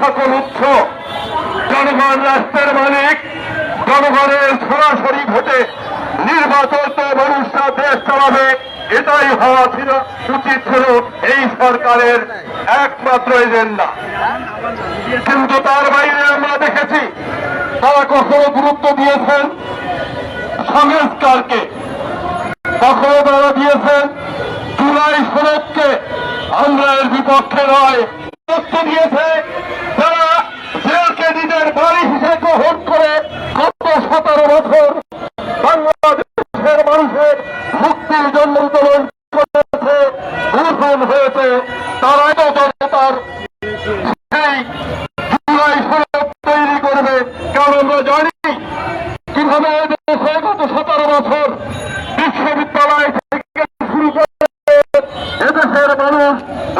সকল উৎস জনগণ রাষ্ট্রের মালিক, জনগণের সরাসরি ভোটে নির্বাচিত মানুষরা দেশ চালাবে। এটাই হওয়া ছিল, উচিত ছিল এই সরকারের একমাত্র এজেন্ডা। কিন্তু তার বাইরে আমরা দেখেছি, তারা কখনো গুরুত্ব দিয়েছেন সংস্কারকে। কখনো তারা দিয়েছেন জুলাই সনদকে। আমরা এর বিপক্ষে নয়। যারা জেলকে নিজের বাড়ি হিসেবে গ্রহণ করে গত সতেরো বছর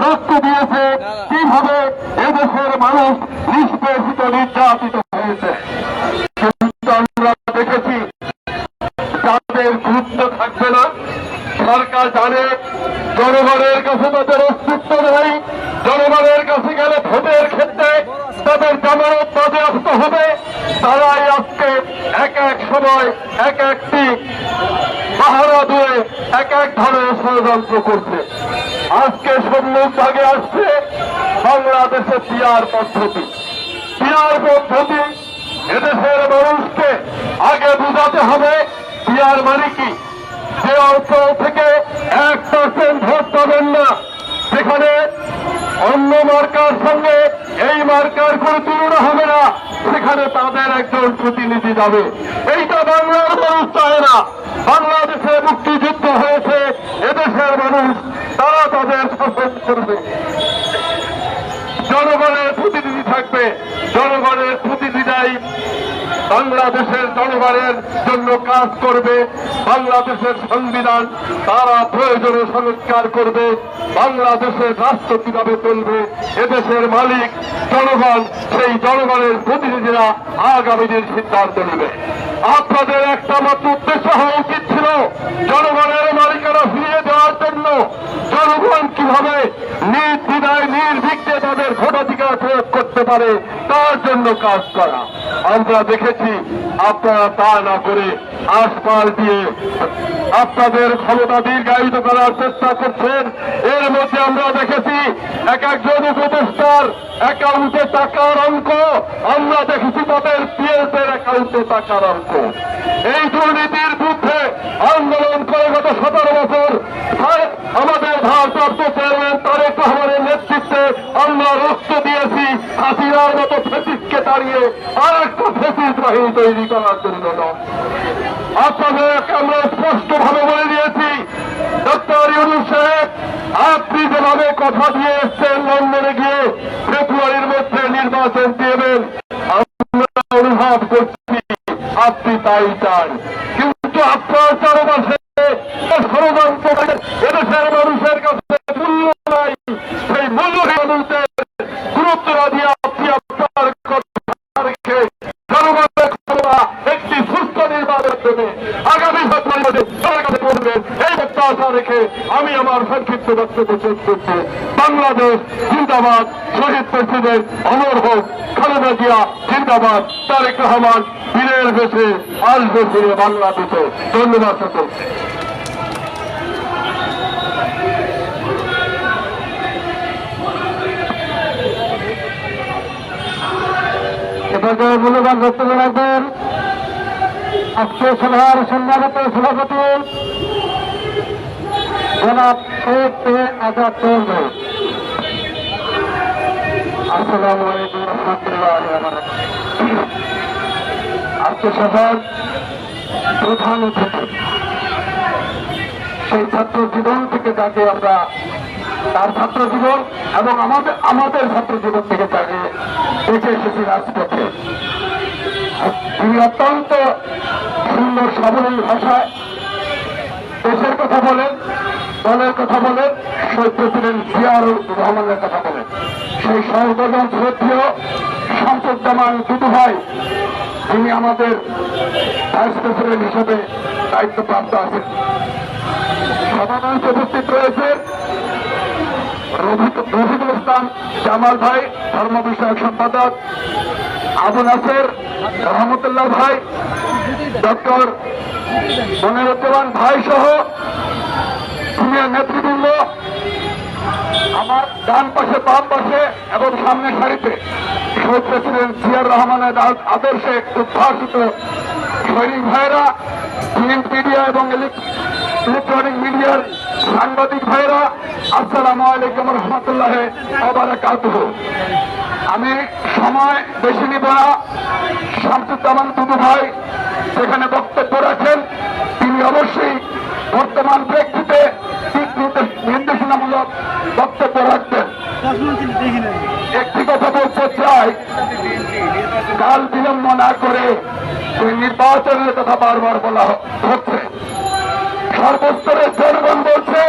রক্ত দিয়েছে, কীভাবে এদেশের মানুষ নিষ্পেষিত নির্যাতিত হয়েছে। আমরা দেখেছি যাদের গুরুত্ব থাকবে না। সরকার জানে, জনগণের কাছে তাদের অস্তিত্ব নেই। জনগণের কাছে গেলে ভোটের ক্ষেত্রে তাদের জামানত বাজেয়াপ্ত হবে। তারাই আজকে এক এক সময়, এক একটি পাহারা দিয়ে এক এক ধরনের ষড়যন্ত্র করছে। আজকে সম্মুখ ভাগে আসছে। বাংলাদেশে পিয়ার পদ্ধতি। পিয়ার পদ্ধতি এদেশের মানুষকে আগে বুঝাতে হবে, পিয়ার মানে কি? যে অঞ্চল থেকে এক পার্সেন্ট ভোট পাবেন না, সেখানে অন্য মার্কার সঙ্গে এই মার্কার কোনো তুলনা হবে না, সেখানে তাদের একজন প্রতিনিধি যাবে। এইটা বাংলার মানুষ চায় না। বাংলাদেশে মুক্তিযুদ্ধ হয়েছে এদেশের মানুষ তারা তাদের শাসন করবে। জনগণের প্রতিনিধি থাকবে। জনগণের প্রতিনিধিরাই বাংলাদেশের জনগণের জন্য কাজ করবে। বাংলাদেশের সংবিধান তারা প্রয়োজনে সংস্কার করবে। বাংলাদেশের রাষ্ট্র কীভাবে চলবে, এদেশের মালিক জনগণ, সেই জনগণের প্রতিনিধিরা আগামী দিন সিদ্ধান্ত নেবে। আপনাদের একটা মাত্র উদ্দেশ্য হওয়া উচিত ছিল জনগণের মালিকানা ফিরিয়ে দেওয়ার জন্য জনগণ কীভাবে নির্দ্বিধায় নির্বিঘ্নে তাদের ভোটাধিকার প্রয়োগ করতে পারে, তার জন্য কাজ করা। আমরা দেখেছি আপনারা তা না করে আশপাল দিয়ে আপনাদের ক্ষমতা দীর্ঘায়িত করার চেষ্টা করছেন। এর মধ্যে আমরা দেখেছি এক একজন উপদেষ্টার অ্যাকাউন্টে টাকার অঙ্ক। আমরা দেখেছি তাদের পিএসের অ্যাকাউন্টে টাকার অঙ্ক। এই দুর্নীতির বিরুদ্ধে আন্দোলন করে গত সতেরো বছর তার আমাদের ভারপ্রাপ্ত চেয়ারম্যান তারেক রহমানের নেতৃত্বে আমরা রক্ত দিয়েছি হাসিনার মতো ফেসিসকে দাঁড়িয়ে আর একটা ফেসিস বাহিনী তৈরি করার জন্য নয়। আপনাদেরকে আমরা স্পষ্ট ভাবে বলে দিয়েছি ডক্টর ইউনুস সাহেব, আপনি যেভাবে কথা দিয়ে এসছেন লন্ডনে গিয়ে ফেব্রুয়ারির মধ্যে নির্বাচন দেবেন আমরা অনুভব করছি আপনি তাই চান কিন্তু আপনার চারপাশে ষড়যন্ত্র করে এদেশের মানুষের কাছে মূল্য নাই সেই মূল্যহীন মানুষদের গুরুত্ব না দিয়ে আপনি আপনার কথা রেখে জনগণের ক্ষমতা একটি সুস্থ নির্বাচনের জন্য আগামী সপ্তাহে সবার কাছে করবেন এই প্রত্যাশা রেখে আমি আমার সংক্ষিপ্ত বক্তব্য শেষ করছি বাংলাদেশ জিন্দাবাদ শহীদ প্রেসিডেন্ট অমর হোক খালেদা জিয়া জিন্দাবাদ তারেক রহমান বীরের বেশে আসবে ফিরে ধন্যবাদ রাখবেন, আজকে সভার সম্মানিত সভাপতি জনাব আজাদ চৌধুরী। আসসালামু আলাইকুম রহমতুল্লাহ প্রধান অতিথি। সেই ছাত্র জীবন থেকে যাকে আমরা তার ছাত্র জীবন এবং আমাদের আমাদের ছাত্র জীবন থেকে তাকে দেখে এসেছি রাজপথে। তিনি অত্যন্ত সুন্দর, সাবলীল ভাষায় দেশের কথা বলেন। দলের কথা বলেন শহীদ প্রেসিডেন্ট জিয়াউর রহমানের কথা বলেন সেই সর্বজন শ্রদ্ধেয় সম্পদামান দুদু ভাই তিনি আমাদের ভাইস প্রেসিডেন্ট হিসেবে দায়িত্বপ্রাপ্ত আছেন। সভামঞ্চে উপস্থিত রয়েছে রফিক- রফিকুল ইসলাম জামাল ভাই, ধর্ম বিষয়ক সম্পাদক, আবু নাসের, রহমতুল্লাহ ভাই, ডক্টর মনিরুজ্জামান ভাই সহ সিনিয়র নেতৃবৃন্দ, আমার ডান পাশে, বাম পাশে এবং সামনের সারিতে শহীদ প্রেসিডেন্ট জিয়ার রহমানের আদর্শে উদ্ভাসিত সৈনিক ভাইরা প্রিন্ট মিডিয়া এবং ইলেকট্রনিক মিডিয়ার সাংবাদিক ভাইরা আসসালামু আলাইকুম রহমতুল্লাহ আমি সময় বেশি নিব না। শামসুজ্জামান দুদু ভাই সেখানে বক্তব্য রাখেন, তিনি অবশ্যই বর্তমান প্রেক্ষিতে নির্দেশনামূলক বক্তব্য রাখবেন একটি কথা বলতে চাই। কাল বিলম্ব না করে এই নির্বাচনের কথা বারবার বলা হচ্ছে। সর্বস্তরের জনগণ বলছে,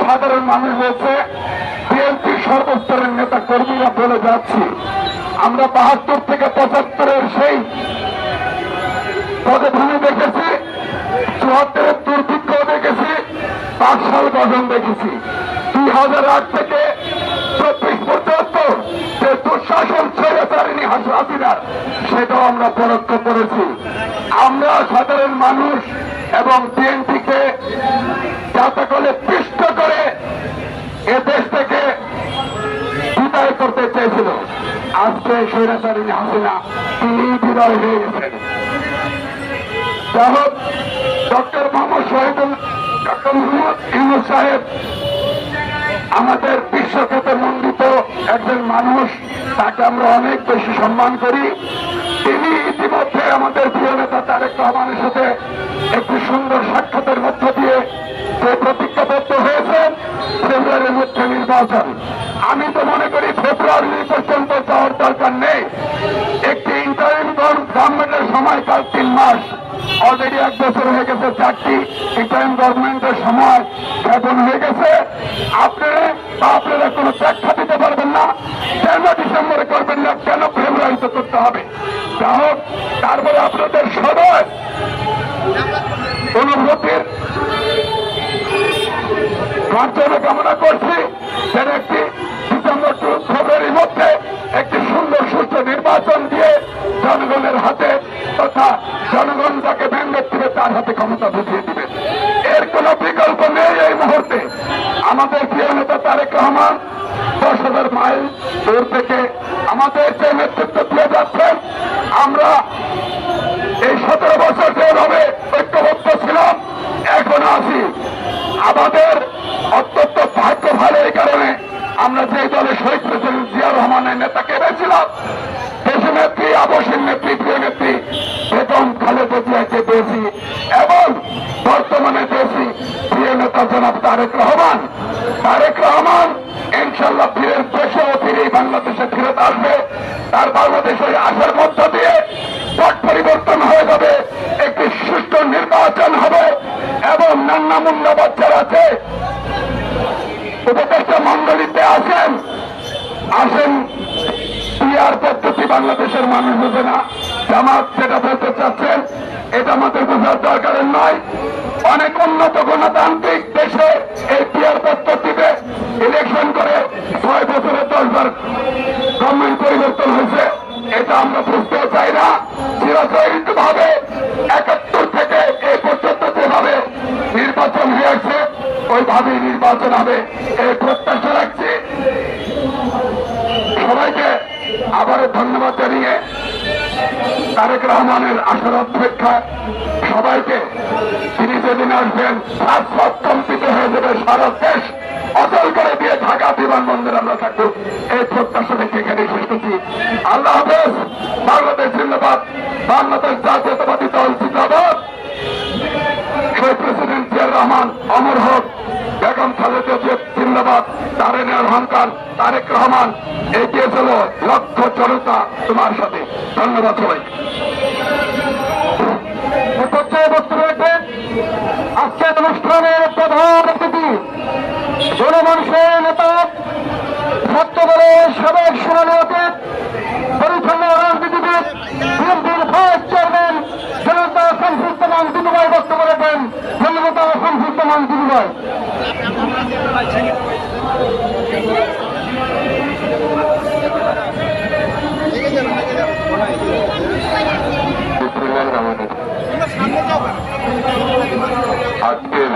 সাধারণ মানুষ বলছে, বিএনপি সর্বস্তরের নেতা কর্মীরা বলে যাচ্ছি। আমরা বাহাত্তর থেকে পঁচাত্তরের সেই পদভূমি দেখেছি। চুয়াত্তরের দুর্ভিক্ষ পাকশাল গঠন দেখেছি। দুই হাজার আট থেকে চব্বিশ পর্যন্ত যে দুঃশাসন ছেড়ে স্বৈরাচারিণী হাসিনার সেটাও আমরা পরোক্ষ করেছি। আমরা সাধারণ মানুষ এবং বিএনপিকে যাতে করে পিষ্ট করে এ দেশ থেকে বিদায় করতে চেয়েছিল। আজকে স্বৈরাচারিণী হাসিনা। তিনি বিদায় হয়ে গেছেন। যাই হোক, ডক্টর মোহাম্মদ শহীদুল আমাদের বিশ্বখ্যাত মন্ডিত একজন মানুষ, তাকে আমরা অনেক বেশি সম্মান করি। তিনি ইতিমধ্যে আমাদের প্রিয় নেতা তারেক রহমানের সাথে একটি সুন্দর সাক্ষাতের মধ্য দিয়ে যে প্রতিজ্ঞাবদ্ধ হয়েছেন, ফেব্রুয়ারির মধ্যে নির্বাচন। আমি তো মনে করি ফেব্রুয়ারি পর্যন্ত যাওয়ার দরকার নেই। একটি ইন্টারিম গভর্নমেন্টের সময়কাল তিন মাস। অলরেডি এক বছর হয়ে গেছে চারটি ইন্টারিম গভর্নমেন্টের সময় এখন হয়ে গেছে। আপনি বা আপনারা কোনো ব্যাখ্যা দিতে পারবেন না। কেন ডিসেম্বরে করবেন না, কেন ফেব্রুয়ারিতে করতে হবে? যা হোক তারপরে আপনাদের সবাই অনুভূতির মাধ্যমে কামনা করছি যেন একটি ডিসেম্বর টু ফেব্রুয়ারির মধ্যে একটি সুন্দর সুস্থ নির্বাচন দিয়ে জনগণের হাতে তথা জনগণ যাকে ব্যাঙ্গের দিবে তার হাতে ক্ষমতা বুঝিয়ে দিবে। এর কোনো বিকল্প নেই এই মুহূর্তে। আমাদের প্রিয় নেতা তারেক রহমান দশ হাজার মাইল দূর থেকে আমাদের যে নেতৃত্ব দিয়ে যাচ্ছেন, আমরা এই সতেরো বছর যেভাবে ঐক্যবদ্ধ ছিলাম, এখন আছি। আমাদের অত্যন্ত ভাগ্য ভালো এই কারণে আমরা যে দলে শহীদ প্রেসিডেন্ট জিয়া রহমানের নেতাকে এনেছিলাম দেশের নেত্রী নেতা জনাব তারেক রহমান। তারেক রহমান ইনশাল্লাহ ফিরে দেশেও ফিরে বাংলাদেশে ফিরত আসবে। তার বাংলাদেশে আসার মধ্য দিয়ে পট পরিবর্তন হয়ে যাবে, একটি সুষ্ঠু নির্বাচন হবে এবং নান্না মুন্না বাচ্চারা আছে, উপদেষ্টা মন্ডলীতে আছেন, আসেন পিআর পদ্ধতি বাংলাদেশের মানুষ বোঝে না। জামাত যেটা বলতে চাচ্ছে, এটা আমাদের বোঝার দরকারের নয় অনেক উন্নত গণতান্ত্রিক দেশে এই পিআর পদ্ধতিতে ইলেকশন করে ছয় বছরে দশবার গভর্নমেন্ট পরিবর্তন হয়েছে। এটা আমরা বুঝতেও চাই না। চিরাচরিত ভাবে একাত্তর থেকে এই পর্যন্ত যেভাবে নির্বাচন হয়েছে, ওইভাবেই নির্বাচন হবে। এই প্রত্যাশা রাখছি। সবাইকে আবারও ধন্যবাদ জানিয়ে তারেক রহমানের আসার অপেক্ষা সবাইকে তিনি যেদিন আসবেন সাত সাত কম্পিত হয়ে যাবে, সারা দেশ অচল করে দিয়ে ঢাকা বিমানবন্দর আমরা থাকব। এই প্রত্যাশা থেকে এখানে শেষ করছি। আল্লাহ হাফেজ, বাংলাদেশ জিন্দাবাদ, বাংলাদেশ জাতীয়তাবাদী দল জিন্দাবাদ। শহীদ প্রেসিডেন্ট জিয়ার রহমান, অমর হোক। বেগম খালেদা জিয়া জিন্দাবাদ তারেনের অহংকার তারেক রহমান, এগিয়ে চলো লক্ষ জনতা তোমার সাথে। ধন্যবাদ সবাই আজকের অনুষ্ঠানের প্রধান অতিথি, জনমানুষের নেতা ছাত্র দলের সাবেক শুনানি অতীত পরিচ্ছন্ন রাজনীতিবিদ বিএনপির ভাইস চেয়ারম্যান জনতা শামসুজ্জামান দিদিভাই বক্তব্য রাখবেন জনতা শামসুজ্জামান দিদিভাই আজকের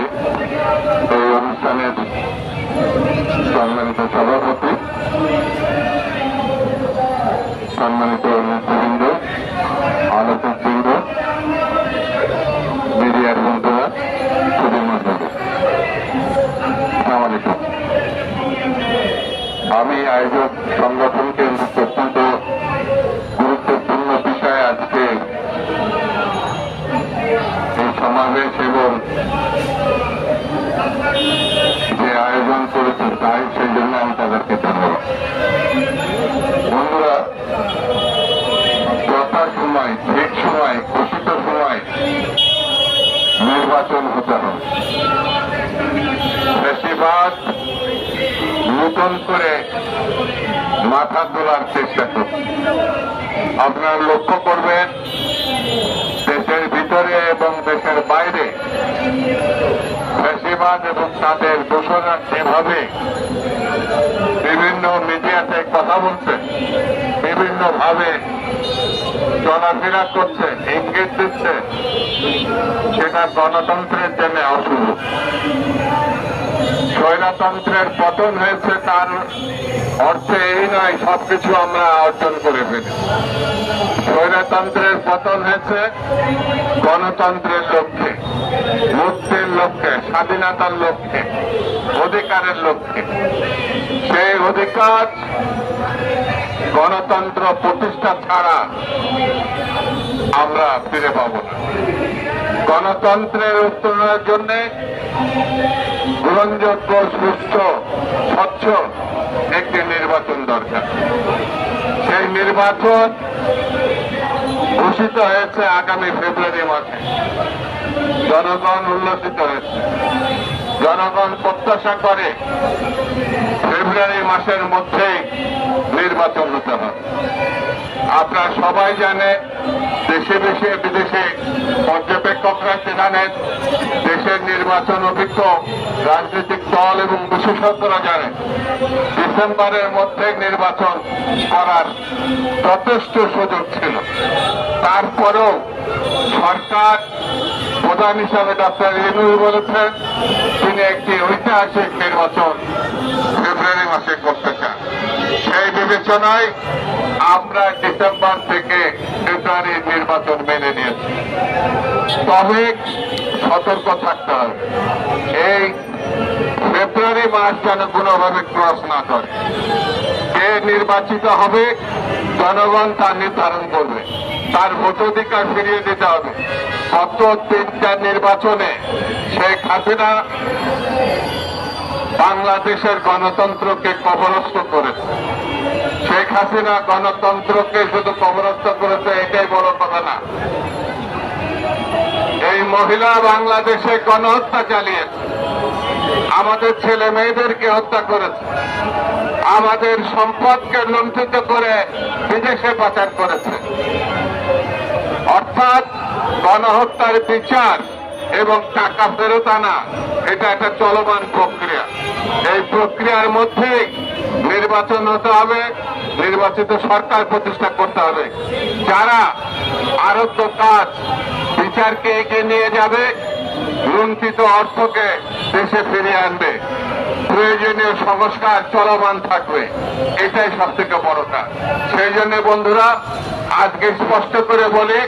এই অনুষ্ঠানের সম্মানিত সভাপতি সম্মানিত নেতৃবৃন্দ আলোচক বৃন্দ মিডিয়ার বন্ধুরা মন্ডলী আলাইকুম। আমি আয়োজক সংগঠনকে অত্যন্ত গুরুত্বপূর্ণ বিষয়ে আজকে এই সমাবেশ এবং যে আয়োজন করেছে তাই সেই জন্য আমি তাদেরকে ধন্যবাদ। বন্ধুরা নির্বাচন হতে হবে। বেশিরভাগ নতুন করে মাথা তোলার চেষ্টা করছে আপনারা লক্ষ্য করবেন, দেশের ভিতরে এবং দেশের বাইরে ফ্যাসিবাদ এবং তাদের দোষরা যেভাবে বিভিন্ন মিডিয়াতে কথা বলছে বিভিন্ন ভাবে চলাফেরা করছে ইঙ্গিত দিচ্ছে সেটা গণতন্ত্রের জন্য অশুভ স্বৈরতন্ত্রের পতন হয়েছে, তার অর্থে এই নয়, সবকিছু আমরা অর্জন করে ফেলি। স্বৈরতন্ত্রের পতন হয়েছে, গণতন্ত্রের লক্ষ্যে, মুক্তির লক্ষ্যে, স্বাধীনতার লক্ষ্যে, অধিকারের লক্ষ্যে। সেই অধিকার গণতন্ত্র প্রতিষ্ঠা ছাড়া আমরা ফিরে পাব না। গণতন্ত্রের উত্তরণের জন্য গ্রহণযোগ্য সুস্থ, স্বচ্ছ একটি নির্বাচন দরকার। সেই নির্বাচন ঘোষিত হয়েছে আগামী ফেব্রুয়ারি মাসে। জনগণ উল্লসিত হয়েছে। জনগণ প্রত্যাশা করে ফেব্রুয়ারি মাসের মধ্যেই নির্বাচন হতে হবে। আপনারা সবাই জানে, দেশে দেশে, বিদেশে পর্যবেক্ষকরা জানেন দেশের নির্বাচন অভিজ্ঞ রাজনৈতিক দল এবং বিশেষজ্ঞরা জানেন ডিসেম্বরের মধ্যে নির্বাচন করার যথেষ্ট সুযোগ ছিল। তারপরেও সরকার প্রধান হিসাবে ডক্টর রেনু বলেছেন, তিনি একটি ঐতিহাসিক নির্বাচন ফেব্রুয়ারি মাসে করতে চান। সেই বিবেচনায় আমরা ডিসেম্বর থেকে ফেব্রুয়ারির নির্বাচন মেনে নিয়েছি। তবে সতর্ক থাকতে হবে। এই ফেব্রুয়ারি মাস যেন কোনোভাবে ক্রস না করে। কে নির্বাচিত হবে, জনগণ তা নির্ধারণ করবে। তার ভোটাধিকার ফিরিয়ে দিতে হবে। গত তিনটা নির্বাচনে শেখ হাসিনা বাংলাদেশের গণতন্ত্রকে কবরস্থ করেছে। শেখ হাসিনা গণতন্ত্রকে শুধু কবরস্থ করেছে, এটাই বড় কথা না। এই মহিলা বাংলাদেশে গণহত্যা চালিয়েছে। আমাদের ছেলে মেয়েদেরকে হত্যা করেছে। আমাদের সম্পদকে লুণ্ঠিত করে বিদেশে পাচার করেছে। অর্থাৎ গণহত্যার বিচার এবং টাকা ফেরত আনা, এটা একটা চলমান প্রক্রিয়া। এই প্রক্রিয়ার মধ্যে নির্বাচন হতে হবে, নির্বাচিত সরকার প্রতিষ্ঠা করতে হবে। যারা আরোগ্য কাজ, বিচারকে এগিয়ে নিয়ে যাবে, লুণ্ঠিত অর্থকে দেশে ফিরিয়ে আনবে। প্রয়োজনীয় সংস্কার চলমান থাকবে। এটাই সব থেকে বড় কাজ। সেই জন্য বন্ধুরা, আজকে স্পষ্ট করে বলে,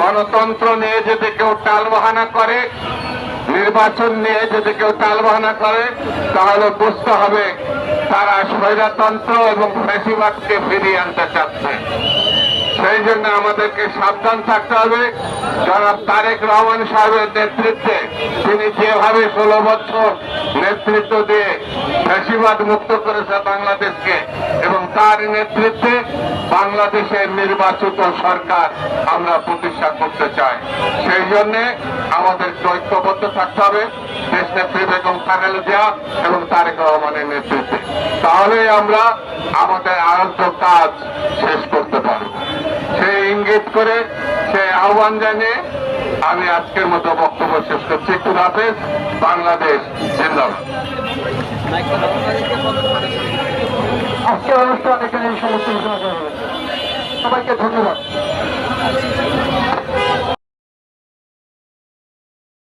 গণতন্ত্র নিয়ে যদি কেউ টালবাহানা করে, নির্বাচন নিয়ে যদি কেউ টালবাহানা করে, তাহলে বুঝতে হবে তারা স্বৈরতন্ত্র এবং ফ্যাসিবাদকে ফিরিয়ে আনতে চাচ্ছে। সেই জন্য আমাদেরকে সাবধান থাকতে হবে। জনাব তারেক রহমান সাহেবের নেতৃত্বে তিনি যেভাবে ষোলো বছর নেতৃত্ব দিয়ে ফ্যাসিবাদ মুক্ত করেছে বাংলাদেশকে এবং তার নেতৃত্বে বাংলাদেশের নির্বাচিত সরকার আমরা প্রতিষ্ঠা করতে চাই। সেই জন্যে আমাদের ঐক্যবদ্ধ থাকতে হবে। দেশ নেত্রী বেগম খালেদা জিয়া এবং তারেক রহমানের নেতৃত্বে। তাহলেই আমরা আমাদের আরাধ্য কাজ শেষ করতে পারব। ইঙ্গিত করে সে আহ্বান জানিয়ে আমি আজকের মতো বক্তব্য শেষ করছি। একটু হাফেজ, বাংলাদেশ, জিন্দাবাদ। আজকের অনুষ্ঠান এখানে সমস্ত সবাইকে ধন্যবাদ।